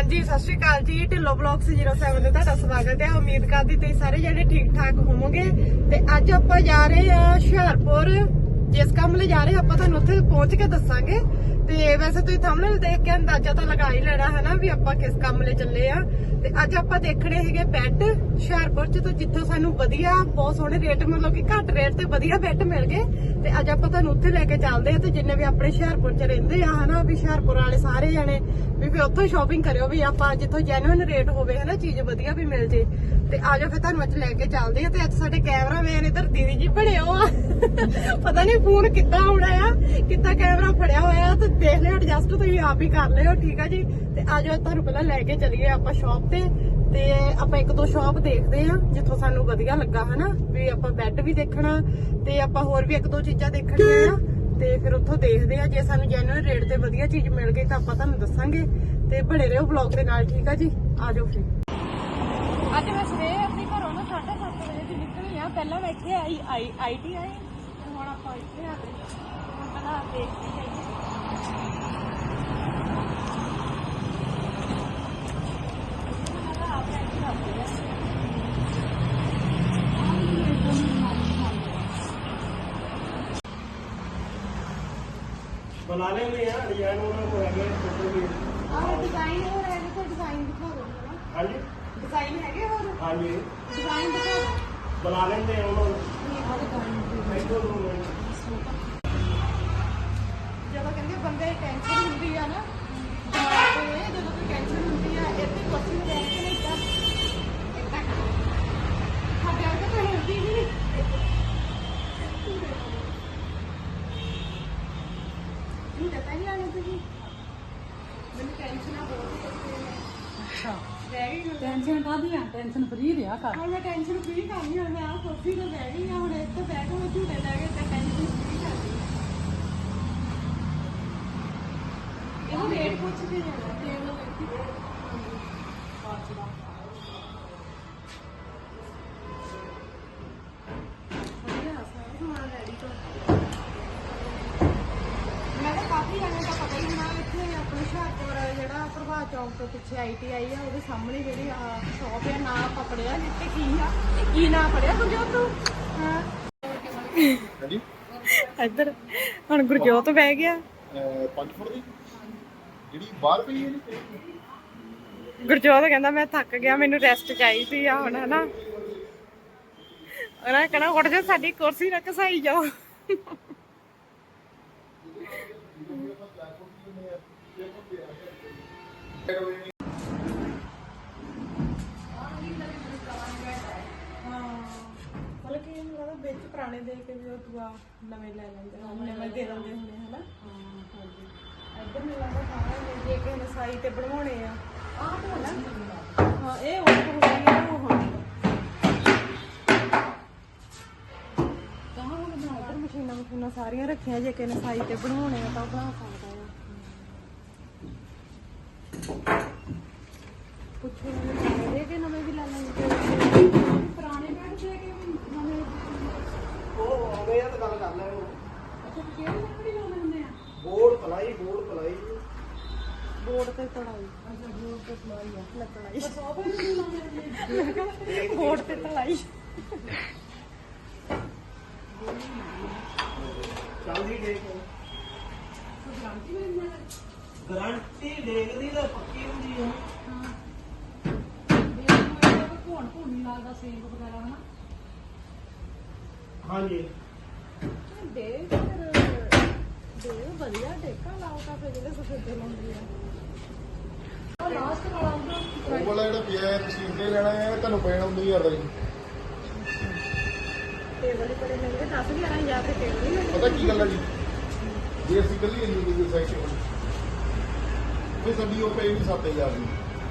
ਹਾਂਜੀ, ਸਤਿ ਸ਼੍ਰੀ ਅਕਾਲ ਜੀ। ਢਿੱਲੋ ਬਲੌਗਸ 07 ਤੇ ਤੁਹਾਡਾ ਸਵਾਗਤ ਹੈ। ਉਮੀਦ ਕਰਦੀ ਤੁਸੀਂ ਸਾਰੇ ਜਣੇ ਠੀਕ ਠਾਕ ਹੋਵੋਗੇ। ਤੇ ਅੱਜ ਆਪਾਂ ਜਾ ਰਹੇ ਆ ਹੁਸ਼ਿਆਰਪੁਰ। ਜਿਸ ਕੰਮ ਲਈ ਜਾ ਰਹੇ ਆਪਾਂ ਤੁਹਾਨੂੰ ਉੱਥੇ ਪਹੁੰਚ ਕੇ ਦੱਸਾਂਗੇ। ਤੇ ਵੈਸੇ ਤੁਸੀਂ ਥੰਬਨੇਲ ਦੇਖ ਕੇ ਅੰਦਾਜ਼ਾ ਤਾਂ ਲਗਾ ਹੀ ਲੈਣਾ ਹੈ ਨਾ ਵੀ ਆਪਾਂ ਕਿਸ ਕੰਮ ਲਈ ਚੱਲੇ ਆ ਤੇ ਅੱਜ ਆਪਾਂ ਦੇਖਣੇ ਹੈਗੇ ਬੈੱਡ, ਹੁਸ਼ਿਆਰਪੁਰ ਚ ਤੋਂ ਜਿੱਥੋਂ ਸਾਨੂੰ ਵਧੀਆ, ਬਹੁਤ ਸੋਹਣੇ ਰੇਟ ਮਤਲਬ ਕਿ ਘੱਟ ਰੇਟ ਤੇ ਵਧੀਆ ਬੈੱਡ ਮਿਲ ਗਏ ਤੇ ਅੱਜ ਆਪਾਂ ਤੁਹਾਨੂੰ ਉੱਥੇ ਲੈ ਕੇ ਚੱਲਦੇ ਆ ਤੇ ਜਿੰਨੇ ਵੀ ਆਪਣੇ ਹੁਸ਼ਿਆਰਪੁਰ ਚ ਰਹਿੰਦੇ ਆ, ਹਨਾ, ਵੀ ਹੁਸ਼ਿਆਰਪੁਰ ਵਾਲੇ ਸਾਰੇ ਜਣੇ, ਵੀ ਫਿਰ ਉੱਥੋਂ ਸ਼ਾਪਿੰਗ ਕਰਿਓ, ਵੀ ਆਪਾਂ ਜਿੱਥੋਂ ਜੈਨੂਇਨ ਰੇਟ ਹੋਵੇ, ਹਨਾ, ਚੀਜ਼ ਵਧੀਆ ਵੀ ਮਿਲ ਜੇ। ਤੇ ਆਜੋ ਫਿਰ ਤੁਹਾਨੂੰ ਅੱਜ ਲੈ ਕੇ ਚੱਲਦੇ ਆ ਤੇ ਅੱਜ ਸਾਡੇ ਕੈਮਰਾਮੈਨ ਇੱਧਰ ਦੀਦੀ ਜੀ ਬਣਿਓ ਆ। ਪਤਾ ਨਹੀਂ ਫੋਨ ਕਿੱਦਾਂ ਆਉਣਾ ਆ, ਕਿੱਦਾਂ ਕੈਮਰਾ ਫੜਿਆ ਹੋਇਆ ਤੇ ਦੇਖ ਲਿਓ ਐਡਜਸਟ ਤੁਸੀਂ ਆਪ ਹੀ ਕਰ ਲਿਓ, ਠੀਕ ਆ ਜੀ? ਤੇ ਆਜੋ ਤੁਹਾਨੂੰ ਪਹਿਲਾਂ ਲੈ ਕੇ ਚੱਲੀਏ ਆਪਾਂ ਸ਼ਾਪ ਤੇ ਤੇ ਆਪਾਂ ਇੱਕ ਦੋ ਸ਼ਾਪ ਦੇਖਦੇ ਆ ਜਿੱਥੋਂ ਸਾਨੂੰ ਵਧੀਆ ਲੱਗਾ, ਹਨਾ? ਵੀ ਆਪਾਂ ਬੈੱਡ ਵੀ ਦੇਖਣਾ, ਤੇ ਆਪਾਂ ਹੋਰ ਵੀ ਇੱਕ ਦੋ ਚੀਜ਼ਾਂ ਦੇਖਣੀਆਂ ਆ। ਤੇ ਫਿਰ ਉੱਥੋਂ ਦੇਖਦੇ ਆ ਜੇ ਸਾਨੂੰ ਜੈਨੂਇਨ ਰੇਟ ਤੇ ਵਧੀਆ ਚੀਜ਼ ਮਿਲ ਗਈ ਤਾਂ ਆਪਾਂ ਤੁਹਾਨੂੰ ਦੱਸਾਂਗੇ। ਤੇ ਬਣੇ ਰਹੋ ਵਲੌਗ ਦੇ ਨਾਲ, ਠੀਕ ਆ ਜੀ? ਆ ਜਾਓ ਫਿਰ। ਅੱਜ ਮੈਂ ਸਵੇਰੇ ਆਪਣੇ ਘਰੋਂ ਨਾ 7:30 ਵਜੇ ਦੀ ਨਿਕਲੀ ਆ। ਪਹਿਲਾਂ ਮੈਂ ਇੱਥੇ ਆਈ ਆਈ ਆਈਟੀ ਹੁਣ ਆਪਾਂ ਇੱਥੇ ਆ ਗਏ। ਹੁਣ ਪਹਿਲਾਂ ਦੇਖਦੇ ਹਾਂ ਬਣਾ ਲੈਂਦੇ ਆ ਡਿਜ਼ਾਈਨ ਉਹਨਾਂ ਕੋਲ ਹੈਗੇ ਫੋਟੋ ਵੀ ਆਹ ਡਿਜ਼ਾਈਨ ਹੋਰ ਹੈ ਕੋਈ ਡਿਜ਼ਾਈਨ ਦਿਖਾ ਦਿਓ ਜਰਾ ਹਾਂਜੀ? ਡਿਜ਼ਾਈਨ ਹੈਗੇ ਹੋਰ? ਹਾਂਜੀ। ਡਿਜ਼ਾਈਨ ਦਿਖਾ ਦਿਓ ਬਣਾ ਲੈਂਦੇ ਆ ਉਹਨਾਂ ਨੂੰ। ਇਹ ਆਹ ਡਿਜ਼ਾਈਨ ਇੱਥੋਂ ਨੂੰ ਜਦੋਂ ਕਹਿੰਦੇ ਬੰਦੇ ਟੈਨਸ਼ਨ ਹੁੰਦੀ ਆ ਨਾ ਦਿਮਾਗ ਤੇ ਜਦੋਂ ਕੋਈ ਟੈਨਸ਼ਨ ਹੁੰਦੀ ਆ ਇੱਥੇ ਕੁਰਸੀ ਤੇ ਬੈਠ ਕੇ ਨਾ ਇਦਾਂ ਇਦਾਂ ਸਾਡੇ ਵਰਗੇ ਤਾਂ ਹੁੰਦੀ ਹੀ ਨਹੀਂ ਨਹੀਂ ਪਤਾ ਨਹੀਂ ਆਣੇ ਤੁਸੀਂ ਮੈਨੂੰ ਟੈਨਸ਼ਨ ਆ ਬਹੁਤ ਅੱਛਾ ਰਹਿ ਗਈ ਹੁਣ। ਟੈਨਸ਼ਨ ਕਾਦੀ ਆ? ਟੈਨਸ਼ਨ ਫਰੀ ਰਿਹਾ ਕਰ। ਹੁਣ ਮੈਂ ਟੈਨਸ਼ਨ ਫ੍ਰੀ ਕਰਨੀ ਹੁਣ ਮੈਂ ਆ ਕੁਰਸੀ ਤੇ ਬਹਿ ਗਈ ਆ ਹੁਣ ਇੱਥੇ ਬਹਿ ਕੇ ਮੈਂ ਝੂਟੇ ਲੈ ਕੇ ਤੇ ਟੈਨਸ਼ਨ ਫ੍ਰੀ ਕਰਨੀ ਇਹਨੂੰ ਰੇਟ ਪੁੱਛ ਕੇ ਜਾਣਾ ਟੇਬਲ ਦੇਖੀ ਵਧੀਆ ਸਾਰਾ ਸਮਾਨ ready ਤੋਂ। ਮੈਂ ਕਿਹਾ ਕਾਫੀ ਜਣੇ ਦਾ ਪਤਾ ਹੀ ਹੋਣਾ ਇੱਥੇ ਆਪਣੇ ਹੁਸ਼ਿਆਰਪੁਰ ਜਿਹੜਾ ਪ੍ਰਭਾਤ ਚੌਂਕ ਤੋਂ ਪਿੱਛੇ ਆਈਟੀਆਈ ਆ ਉਹਦੇ ਸਾਹਮਣੇ ਜਿਹੜੀ ਆ ਸ਼ਾਪ ਆ ਨਾਂ ਆਪਾਂ ਪੜਿਆ ਜਿੱਥੇ ਕੀ ਆ ਕੀ ਨਾਂ ਪੜਿਆ ਗੁਰਜੋਤ ਤੂੰ? ਹਾਂ। ਹਾਂਜੀ? ਇੱਧਰ ਹੁਣ ਗੁਰਜੋਤ ਬਹਿ ਗਿਆ। 5 ਫੁੱਟ ਦੀ? ਜਿਹੜੀ ਬਾਹਰ ਪਈ ਹੈ ਗੁਰਜੋਤ ਕਹਿੰਦਾ ਮੈਂ ਥੱਕ ਗਿਆ ਮੈਨੂੰ ਰੈਸਟ ਚਾਹੀਦੀ ਆ ਹੁਣ ਹਨਾ। ਉਹਨਾਂ ਕਹਣਾ ਉੱਠ ਜਾ ਸਾਡੀ ਕੁਰਸੀ ਨਾ ਘਸਾਈ ਜਾਓ। ਮਤਲਬ ਕਿ ਮਤਲਬ ਵਿੱਚ ਪੁਰਾਣੇ ਦੇ ਕੇ ਵੀ ਉਹ ਦੁਆ ਨਵੇਂ ਲੈ ਲੈਂਦੇ ਨੇ ਨਵੇਂ ਦੇ ਦਿੰਦੇ ਹੁੰਦੇ ਹਨਾ? ਹਾਂਜੀ। ਇੱਧਰ ਮੈਨੂੰ ਲੱਗਦਾ ਸਾਰਾ ਇਹ ਜੇ ਕਿਸੇ ਨੇ ਸਾਈ ਤੇ ਬਣਵਾਉਣੇ ਆ। ਆਹ ਤਾਂ ਨਾ ਹਾਂ ਇਹ ਉਹ ਹੁੰਦੀ ਹੈ ਉਹ ਹੁੰਦੀ ਕਹਾਂ ਉਹ ਬਣਾ ਇੱਧਰ ਮਸ਼ੀਨਾਂ ਮਸ਼ੀਨਾਂ ਸਾਰੀਆਂ ਰੱਖੀਆਂ ਜੇ ਕਿਸੇ ਨੇ ਸਾਈ ਤੇ ਬਣਵਾਉਣੇ ਆ ਤਾਂ ਉਹ ਬਣਾ ਸਕਦਾ ਹੈ ਪੁੱਛੋ ਮੈਨੂੰ ਇਹ ਕਿ ਨਵੇਂ ਵੀ ਲੈ ਲੈਣਗੇ ਪੁਰਾਣੇ ਬੈਠ ਦੇ ਕੇ ਵੀ ਨਵੇਂ ਉਹ ਆਉਂਦੇ ਆ ਤਾਂ ਗੱਲ ਕਰ ਲੈਣਗੇ ਅੱਛਾ ਤੁਸੀਂ ਕਿਹੜੀ ਲੱਕੜੀ ਲਾਉਂਦੇ ਹੁੰਦੇ ਆ board ply board ply board ਤੇ ਤੜਾਈ ਅੱਛਾ ਬੋਰਡ ਤੇ ਤੜਾਈ ਆ ਲੱਕੜਾਈ ਸੋਫੇ ਨਹੀਂ ਲਾਉਂਦੇ ਬੋਰਡ ਤੇ ਤੜਾਈ ਚੱਲਦੀ ਡੇਕ ਗਾਰੰਟੀ ਡੇਕ ਦੀ ਤਾਂ ਪੱਕੀ ਹੁੰਦੀ ਆ। ਭੋਣ ਭੋਣ ਨਹੀਂ ਲੱਗਦਾ ਸੇਬ ਵਗੈਰਾ ਹਨਾ ਹਾਂਜੀ। ਦੇ ਫਿਰ। ਦੇ ਵਧੀਆ ਡੇਕਾ ਲਾਓ ਤਾਂ ਫਿਰ ਜਿਹੜੇ ਸਫੇਦੇ ਲਾਉਂਦੇ ਆ। ਲਾਸਟ ਵਾਲਾ ਉਹ ਵਾਲਾ ਜਿਹੜਾ ਪਿਆ ਹੈ ਤੁਸੀਂ ਇੰਨੇ ਲੈਣਾ ਹੈ ਤੁਹਾਨੂੰ ਪੈਣਾ 19000 ਦਾ ਜੀ ਟੇਬਲ ਹੀ ਬੜੇ ਮਹਿੰਗੇ 10 11 ਹਜ਼ਾਰ ਦੇ ਟੇਬਲ ਹੀ ਪਤਾ ਕੀ ਗੱਲ ਹੈ ਜੀ? ਜੇ ਅਸੀਂ ਕੱਲੀ ਇੰਡੀਵਿਜੂਅਲ ਸੈਕਸ਼ਨ ਫਿਰ ਸਾਡੀ ਉਹ ਪਈ ਨਹੀਂ 7000 ਦੀ।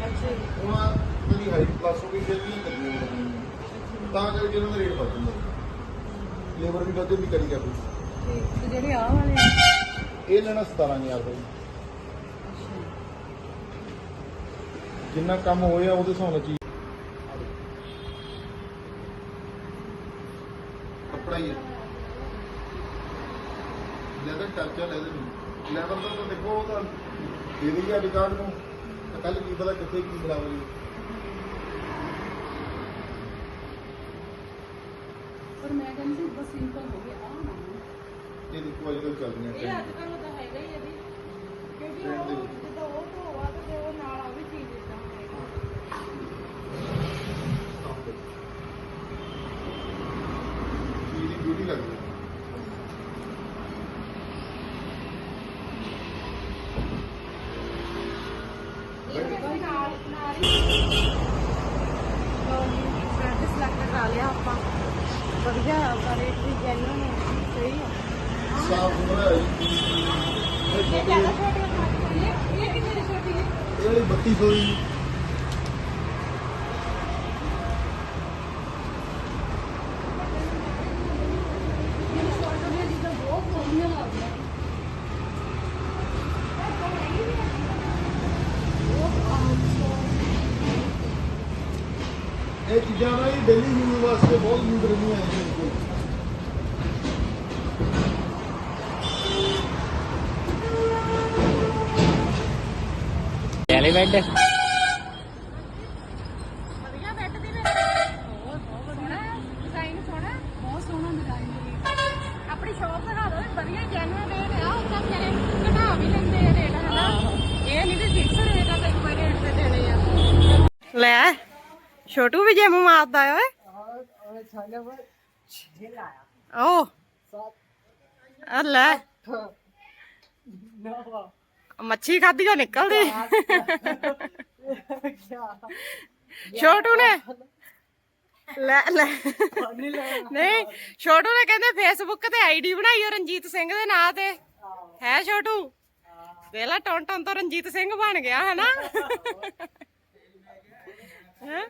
ਅੱਛਾ ਜੀ। ਉਹਨਾਂ ਦੀ ਹਾਈਟ ਪਲੱਸ ਹੋ ਗਈ ਫਿਰ ਵੀ ਕੱਲੀ ਤਾਂ ਕਰਕੇ ਇਹਨਾਂ ਦਾ ਰੇਟ ਵੱਧ ਜਾਂਦਾ। ਲੇਬਰ ਵੀ ਵੱਧ ਦੀ ਕਰੀ ਠੀਕ ਤੇ ਜਿਹੜੇ ਆਹ ਵਾਲੇ ਆ। ਇਹ ਲੈਣਾ 17000 ਦਾ ਜਿੰਨਾ ਕੰਮ ਹੋਇਆ ਉਹਦੇ ਹਿਸਾਬ ਨਾਲ ਚੀਜ਼ ਕੱਪੜਾ ਹੀ ਹੈ। ਲੈਦਰ ਟੱਚ ਹੈ ਲੈਦਰ ਲੈਦਰ ਦਾ ਤਾਂ ਦੇਖੋ ਉਹ ਤਾਂ ਦੇ ਦਈਆ ਰਿਕਾਰਡ ਨੂੰ। ਕੱਲ ਕੀ ਪਤਾ ਕਿੱਥੇ ਕੀ ਬਰਾਬਰੀ ਪਰ ਮੈਂ ਕਹਿੰਦੀ ਸੀ ਬਸ ਸਿੰਪਲ ਹੋ ਗਿਆ ਆ ਨਾ ਇਹ ਦੇਖੋ ਅੱਜ ਕੱਲ ਚੱਲਦੀਆਂ ਇਹ trend। ਅੱਜ ਕੱਲ ਤਾਂ ਹੈਗਾ ਹੀ ਆ ਵੀ ਕਿਉਂਕਿ ਉਹ ਵਿੱਚ। ਜਦੋਂ ਉਹ ਧੋਆ ਤੇ ਫਿਰ ਉਹ ਨਾਲ ਆ ਵੀ ਚੀਜ਼ ਇਦਾਂ ਹੋਏਗਾ ਚੀਜ਼ ਦੀ ਬਿਊਟੀ ਲੱਗਦੀ ਹੈ ਇਹਦੇ ਨਾਲ ਨਾਲ ਹੀ ਫਰੈਂਡ ਸਿਲੈਕਟ ਕਰਾ ਲਿਆ ਆਪਾਂ। ਵਧੀਆ ਆਪਾਂ ਰੇਟ ਵੀ ਜੈਨੂਨ ਸਹੀ ਹੈ ਸਾਫ਼ ਸੁਥਰਾ ਹੈ। ਜੀ। ਇਹ ਇਹ ਛੋਟੀ ਜ਼ਿਆਦਾ ਹੈ। ਛੋਟੇ ਖਾਣੇ ਇਹ ਇਹ ਕਿੰਨੇ ਦੀ ਛੋਟੀ ਹੈ ਇਹ ਵਾਲੀ 3200 ਦੀ ਮੈਨੂੰ ਸ਼ਾਰਟ ਦੀਆਂ ਚੀਜ਼ਾਂ ਬਹੁਤ ਸੋਹਣੀਆਂ ਲੱਗਦੀਆਂ। ਇਹ ਚੀਜ਼ਾਂ ਨਾ ਜੀ ਡੇਲੀ ਯੂਜ਼ ਵਾਸਤੇ ਬਹੁਤ ਯੂਜ਼ ਕਰਨੀਆਂ ਹੈ ਜੀ ਐਲੀਮੈਂਟ ਵਧੀਆ ਬੈੱਡ ਦੀ ਵੇ ਬਹੁਤ ਬਹੁਤ ਸੋਹਣਾ ਡਿਜ਼ਾਈਨ ਸੋਹਣਾ ਬਹੁਤ ਸੋਹਣਾ ਡਿਜ਼ਾਈਨ ਆਪਣੀ ਸ਼ੌਪ ਦਿਖਾ ਦਿਓ ਵਧੀਆ ਜੈਨੂਨ ਰੇਟ ਆ ਉੱਦਾਂ ਵਿਚਾਰੇ ਘਟਾ ਵੀ ਲੈਂਦੇ ਆ ਰੇਟ ਹਨਾ ਇਹ ਨਹੀਂ ਤੇ ਫਿਕਸ ਰੇਟ ਆ ਤੇ ਕੋਈ ਰੇਟ ਤੇ ਦੇਣੇ ਆ ਲੈ ਛੋਟੂ ਵੀ ਜਿਮ ਮਾਰਦਾ ਓਏ ਓ ਆ ਲੈ ਮੱਛੀ ਖਾਧੀ ਉਹ ਨਿਕਲਦੀ ਛੋਟੂ ਨੇ ਲੈ ਲੈ ਨਹੀਂ ਛੋਟੂ ਨੇ ਕਹਿੰਦੇ ਫੇਸਬੁੱਕ ਤੇ ਆਈਡੀ ਬਣਾਈ ਉਹ ਰਣਜੀਤ ਸਿੰਘ ਦੇ ਨਾਂ ਤੇ ਹੈ ਛੋਟੂ ਵੇਲਾ ਟੌਨ ਟੌਨ ਤੋਂ ਰਣਜੀਤ ਸਿੰਘ ਬਣ ਗਿਆ ਹਨਾ ਹੈਂ?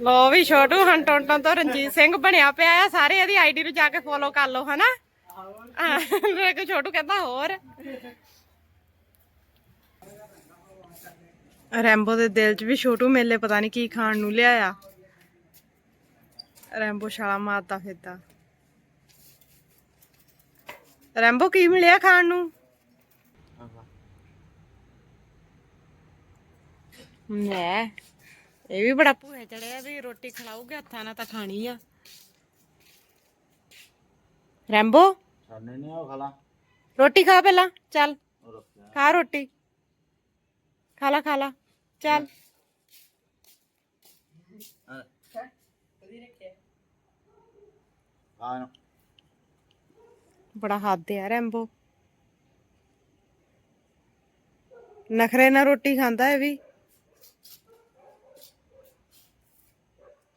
ਲੋ ਵੀ ਛੋਟੂ ਟੌਨ ਤੋਂ ਰਣਜੀਤ ਸਿੰਘ ਬਣਿਆ ਪਿਆ ਆ ਸਾਰੇ ਇਹਦੀ ਆਈਡੀ ਨੂੰ ਜਾ ਕੇ ਫੋਲੋ ਕਰ ਲਓ ਹਨਾ? ਮੇਰੇ ਕੋ ਛੋਟੂ ਕਹਿੰਦਾ ਹੋਰ। ਰੈਂਬੋ ਦੇ ਦਿਲ 'ਚ ਵੀ ਛੋਟੂ ਮੇਲੇ ਪਤਾ ਨਹੀਂ ਕੀ ਖਾਣ ਨੂੰ ਲਿਆਇਆ। ਰੈਂਬੋ ਛਾਲਾ ਮਾਰਦਾ ਫਿਰਦਾ। ਰੈਂਬੋ ਕੀ ਮਿਲਿਆ ਖਾਣ ਨੂੰ? ਲੈ। ਇਹ ਵੀ ਬੜਾ ਭੂਏ ਚੜਿਆ ਵੀ ਰੋਟੀ ਖਿਲਾਊਗੇ ਹੱਥਾਂ ਨਾਲ ਤਾਂ ਖਾਣੀ ਆ। ਰੈਂਬੋ? ਸਾਨੇ ਨਹੀਂ ਆ ਖਲਾ ਰੋਟੀ ਖਾ ਪਹਿਲਾਂ ਚੱਲ। ਖਾ ਰੋਟੀ। ਖਾ ਲਾ ਖਾ ਲਾ। ਚੱਲ। ਬੜਾ ਹੱਦ ਆ ਰੈਂਬੋ। ਨਖਰੇ ਨਾਲ ਰੋਟੀ ਖਾਂਦਾ ਇਹ ਵੀ।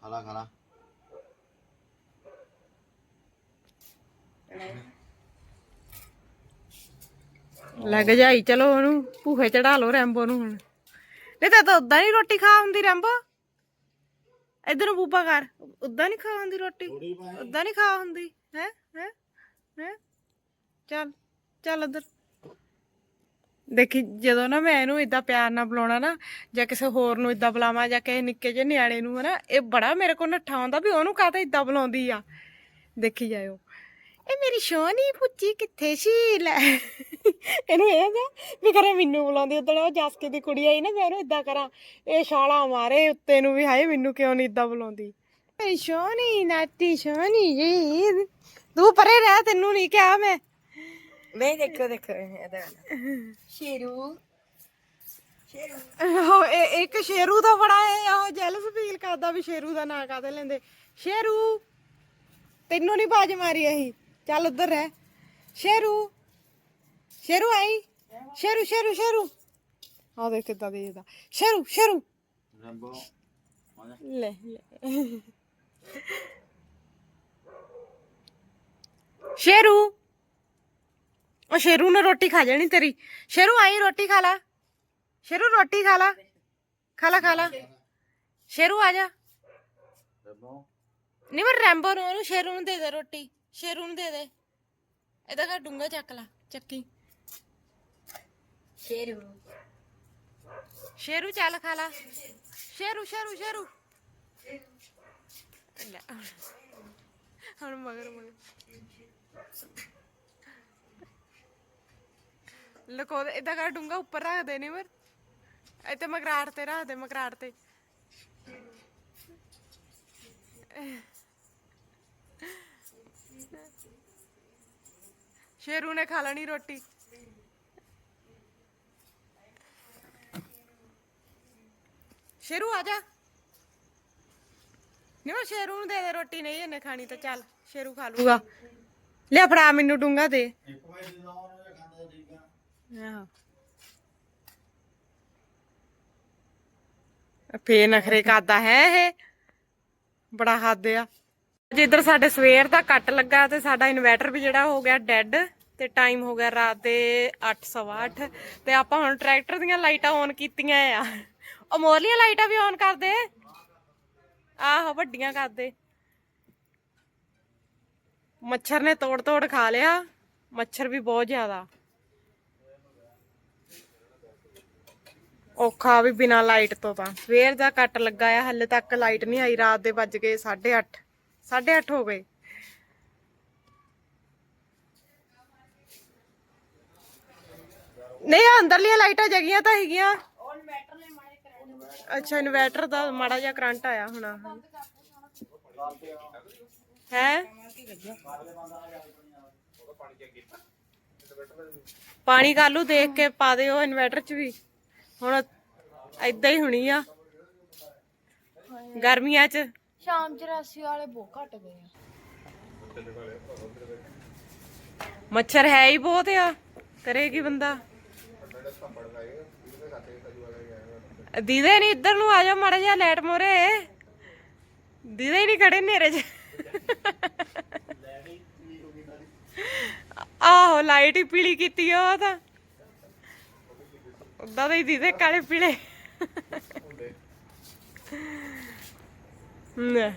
ਖਲਾ ਖਲਾ ਲੱਗ ਜਾਈ ਚਲੋ ਉਹਨੂੰ ਭੂਖੇ ਚੜਾ ਲਓ ਰੈਂਬੋ ਨੂੰ ਹੁਣ। ਨਹੀਂ ਤਾਂ ਤਾਂ ਉਦਾਂ ਨਹੀਂ ਰੋਟੀ ਖਾ ਹੁੰਦੀ ਰੈਂਬੋ? ਇਧਰ ਨੂੰ ਬੂਬਾ ਕਰ ਉਦਾਂ ਨਹੀਂ ਖਾ ਹੁੰਦੀ ਰੋਟੀ? ਉਦਾਂ ਨਹੀਂ ਖਾ ਹੁੰਦੀ ਹੈ ਹੈ ਹੈ। ਚੱਲ ਚੱਲ ਉਧਰ। ਦੇਖੀ, ਜਦੋਂ ਨਾ ਮੈਂ ਇਹਨੂੰ ਇਦਾਂ ਪਿਆਰ ਨਾਲ ਬੁਲਾਉਣਾ ਨਾ, ਜਾਂ ਕਿਸੇ ਹੋਰ ਨੂੰ ਇਦਾਂ ਬੁਲਾਵਾਂ, ਜਾਂ ਕਿਸੇ ਨਿੱਕੇ ਜਿਹੇ ਨਿਆਣੇ ਨੂੰ ਹਨਾ ਇਹ ਬੜਾ ਮੇਰੇ ਕੋਲ ਨੱਠਾ ਆਉਂਦਾ ਵੀ ਉਹਨੂੰ ਕਾਹਤੇ ਇਦਾਂ ਬੁਲਾਉਂਦੀ ਆ। ਦੇਖੀ ਜਾਇਓ। ਇਹ ਮੇਰੀ ਸ਼ੋਨੀ ਪੁੱਚੀ ਕਿੱਥੇ ਸੀ? ਲੈ। ਇਹਨੂੰ ਇਹ ਨਾ ਵੀ ਕਰੇ ਮੈਨੂੰ ਬੁਲਾਉਂਦੀ ਉਦੋਂ ਉਹ ਜਸਕੇ ਦੀ ਕੁੜੀ ਆਈ ਨਾ, ਮੈਂ ਉਹਨੂੰ ਇਦਾਂ ਕਰਾਂ, ਇਹ ਛਾਲਾ ਮਾਰੇ ਉੱਤੇ ਨੂੰ ਵੀ, ਹਾਏ, ਮੈਨੂੰ ਕਿਉਂ ਨਹੀਂ ਇਦਾਂ ਬੁਲਾਉਂਦੀ? ਮੇਰੀ ਸ਼ੋਨੀ ਨਾਟੀ ਸ਼ੋਨੀ ਜੀ। ਤੂੰ ਪਰੇ ਰਹਿ, ਤੈਨੂੰ ਨਹੀਂ ਕਿਹਾ ਮੈਂ। ਨਹੀਂ ਦੇਖੋ ਦੇਖੋ ਇਹਦਾ ਸ਼ੇਰੂ ਉਹ ਇਹ- ਇੱਕ ਸ਼ੇਰੂ ਦਾ ਬੜਾ ਇਹ ਉਹ ਜੈਲਸ ਫੀਲ ਕਰਦਾ ਵੀ ਸ਼ੇਰੂ ਦਾ ਨਾਂ ਕਾਹਦੇ ਲੈਂਦੇ ਸ਼ੇਰੂ ਤੈਨੂੰ ਨਹੀਂ ਬਾਜ ਮਾਰੀ ਅਸੀਂ ਚੱਲ ਉੱਧਰ ਰਹਿ ਸ਼ੇਰੂ ਸ਼ੇਰੂ ਆਈ ਸ਼ੇਰੂ ਸ਼ੇਰੂ ਸ਼ੇਰੂ ਆ ਦੇਖ ਕਿੱਦਾਂ ਦੇਖਦਾ ਸ਼ੇਰੂ ਸ਼ੇਰੂ ਰੰਬੋ ਲੈ ਲੈ ਸ਼ੇਰੂ ਉਹ ਸ਼ੇਰੂ ਨੇ ਰੋਟੀ ਖਾ ਜਾਣੀ ਤੇਰੀ ਸ਼ੇਰੂ ਆਈ ਰੋਟੀ ਖਾ ਲਾ ਸ਼ੇਰੂ ਰੋਟੀ ਖਾ ਲਾ ਖਾ ਲਾ ਖਾ ਲਾ ਸ਼ੇਰੂ ਆ ਜਾ ਰੰਬੋ ਨਹੀਂ ਮੈਂ ਰੈਂਬੋ ਨੂੰ ਉਹਨੂੰ ਸ਼ੇਰੂ ਨੂੰ ਦੇ ਦੇ ਰੋਟੀ ਸ਼ੇਰੂ ਨੂੰ ਦੇ ਦੇ ਇਹਦਾ ਕਾ ਡੂੰਗਾ ਚੱਕ ਲਾ ਚੱਕੀ ਸ਼ੇਰੂ ਸ਼ੇਰੂ ਚੱਲ ਖਾ ਲਾ ਸ਼ੇਰੂ ਸ਼ੇਰੂ ਸ਼ੇਰੂ ਲੈ ਹੁਣ ਮਗਰ ਮਗਰ ਲਕੋ ਇਦਾਂ ਕਰ ਡੂੰਗਾ ਉੱਪਰ ਰੱਖ ਦੇ ਨਹੀਂ ਮਰ ਇੱਥੇ ਮਗਰਾਟ ਤੇ ਰੱਖ ਦੇ ਮਗਰਾਟ ਤੇ। ਸ਼ੇਰੂ ਨੇ ਖਾ ਲੈਣੀ ਰੋਟੀ। ਸ਼ੇਰੂ ਆ ਜਾ। ਨਹੀਂ ਮੈਂ ਸ਼ੇਰੂ ਨੂੰ ਦੇ ਦੇ ਰੋਟੀ, ਨਹੀਂ ਇਹਨੇ ਖਾਣੀ ਤਾਂ ਚੱਲ, ਸ਼ੇਰੂ ਖਾ ਲੂਗਾ ਲਿਆ ਫੜਾ ਮੈਨੂੰ ਡੂੰਗਾ ਦੇ। ਆਹੋ। ਫੇਰ ਨਖਰੇ ਕਰਦਾ ਹੈ ਇਹ। ਬੜਾ ਹੱਦ ਆ। ਜਿੱਧਰ ਸਾਡੇ ਸਵੇਰ ਦਾ ਕੱਟ ਲੱਗਾ ਤੇ ਸਾਡਾ ਇਨਵਰਟਰ ਵੀ ਜਿਹੜਾ ਹੋ ਗਿਆ ਡੈੱਡ ਤੇ ਟਾਈਮ ਹੋ ਗਿਆ ਰਾਤ ਦੇ 8:08 ਤੇ ਆਪਾਂ ਹੁਣ ਟਰੈਕਟਰ ਦੀਆਂ ਲਾਈਟਾਂ ਔਨ ਕੀਤੀਆਂ ਆ। ਉਹ ਮੋਰਲੀਆਂ ਲਾਈਟਾਂ ਵੀ ਔਨ ਕਰਦੇ? ਆਹੋ, ਵੱਡੀਆਂ ਕਰਦੇ। ਮੱਛਰ ਨੇ ਤੋੜ ਤੋੜ ਖਾ ਲਿਆ। ਮੱਛਰ ਵੀ ਬਹੁਤ ਜ਼ਿਆਦਾ। ਔਖਾ ਵੀ ਬਿਨਾ ਲਾਈਟ ਤੋਂ ਤਾਂ। ਸਵੇਰ ਦਾ ਕੱਟ ਲੱਗਾ ਆ, ਹੱਲੇ ਤੱਕ ਲਾਈਟ ਨਹੀਂ ਆਈ, ਰਾਤ ਦੇ ਵੱਜ ਗਏ 8:30 8:30 ਹੋ ਗਏ। ਨਹੀਂ ਅੰਦਰਲੀਆਂ ਲਾਈਟਾਂ ਜਗੀਆਂ ਤਾਂ ਹੈਗੀਆਂ। ਅੱਛਾ, ਇਨਵਰਟਰ ਦਾ ਮਾੜਾ ਜਿਹਾ ਕਰੰਟ ਆਇਆ ਹੋਣਾ। ਹੈ? ਪਾਣੀ ਕਾਲੂ ਦੇਖ ਕੇ ਪਾ ਦਿਓ ਇਨਵਰਟਰ ਚ ਵੀ। ਹੁਣ ਏਦਾਂ ਹੀ ਹੋਣੀ ਆ। ਗਰਮੀਆਂ ਚ। ਸ਼ਾਮ 84 ਵਾਲੇ ਬਹੁਤ ਘਟ ਗਏ ਆ। ਮੱਛਰ ਹੈ ਹੀ ਬਹੁਤ ਆ। ਕਰੇ ਕੀ ਬੰਦਾ? ਦੀਦੇ ਨਹੀਂ ਇੱਧਰ ਨੂੰ ਆ ਜਾ ਮਾੜਾ ਜਿਹਾ ਲੈਟ ਮੋਰੇ। ਦੀਦੇ ਹੀ ਨਹੀਂ ਖੜੇ ਨੇਰੇ 'ਚ। ਆਹੋ ਲਾਈਟ ਹੀ ਪੀਲੀ ਕੀਤੀ ਆ ਉਹ ਤਾਂ। ਉਦਾਂ ਦੇ ਹੀ ਦੀਦੇ ਕਾਲੇ ਪੀਲੇ। ਨਾ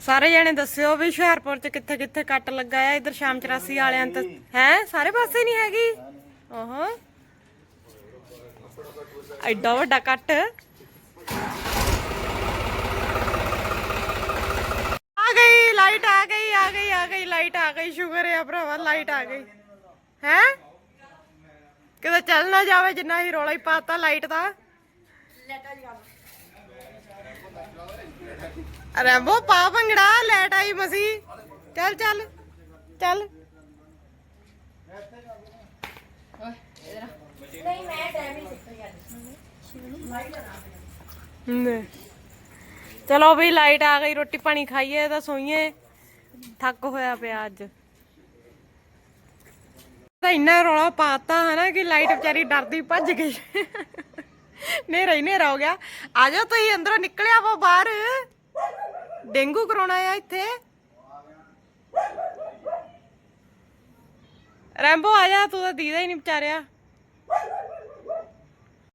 ਸਾਰੇ ਜਣੇ ਦੱਸਿਓ ਵੀ ਹੁਸ਼ਿਆਰਪੁਰ ਚ ਕਿੱਥੇ ਕਿੱਥੇ ਕੱਟ ਲੱਗਾ ਆ, ਇਧਰ ਸ਼ਾਮ 84 ਵਾਲਿਆਂ ਤਾਂ ਹੈ? ਸਾਰੇ ਪਾਸੇ ਨਹੀਂ ਹੈਗੀ? ਓਹੋ। ਐਡਾ ਵੱਡਾ ਕੱਟ। ਆ ਗਈ ਲਾਈਟ ਆ ਗਈ ਆ ਗਈ ਆ ਗਈ ਲਾਈਟ ਆ ਗਈ, ਸ਼ੁਕਰ ਹੈ ਭਰਾਵਾ ਲਾਈਟ ਆ ਗਈ। ਹੈ? ਕਿਤੇ ਚੱਲ ਨਾ ਜਾਵੇ, ਜਿੰਨਾ ਹੀ ਰੋਲਾ ਹੀ ਪਾਤਾ ਲਾਈਟ ਦਾ। ਰੈਂਬੋ, ਪਾ ਭੰਗੜਾ ਲੈਟ ਆਈ ਮਸੀ। ਚੱਲ ਚੱਲ ਚੱਲ। ਨਹੀਂ ਮੈਂ ਟਾਈਮ ਹੀ ਚਲੋ ਵੀ ਲਾਈਟ ਆ ਗਈ, ਰੋਟੀ ਪਾਣੀ ਖਾਈਏ ਤਾਂ ਸੋਈਏ। ਥੱਕ ਹੋਇਆ ਪਿਆ ਅੱਜ। ਤਾਂ ਇੰਨਾ ਰੌਲਾ ਪਾਤਾ ਹਨਾ ਕਿ ਲਾਈਟ ਵਿਚਾਰੀ ਡਰਦੀ ਭੱਜ ਗਈ। ਨੇਰਾ ਹੀ ਨੇਰਾ ਹੋ ਗਿਆ। ਆ ਜਾਓ ਤੁਸੀਂ ਅੰਦਰੋਂ ਨਿਕਲਿਆ ਵਾ ਬਾਹਰ। ਡੇਂਗੂ ਕਰਾਉਣਾ ਆ ਇੱਥੇ। ਰੈਂਬੋ ਆ ਜਾ, ਤੂੰ ਤਾਂ ਦੀਦਾ ਹੀ ਨਹੀਂ ਵਿਚਾਰਿਆ।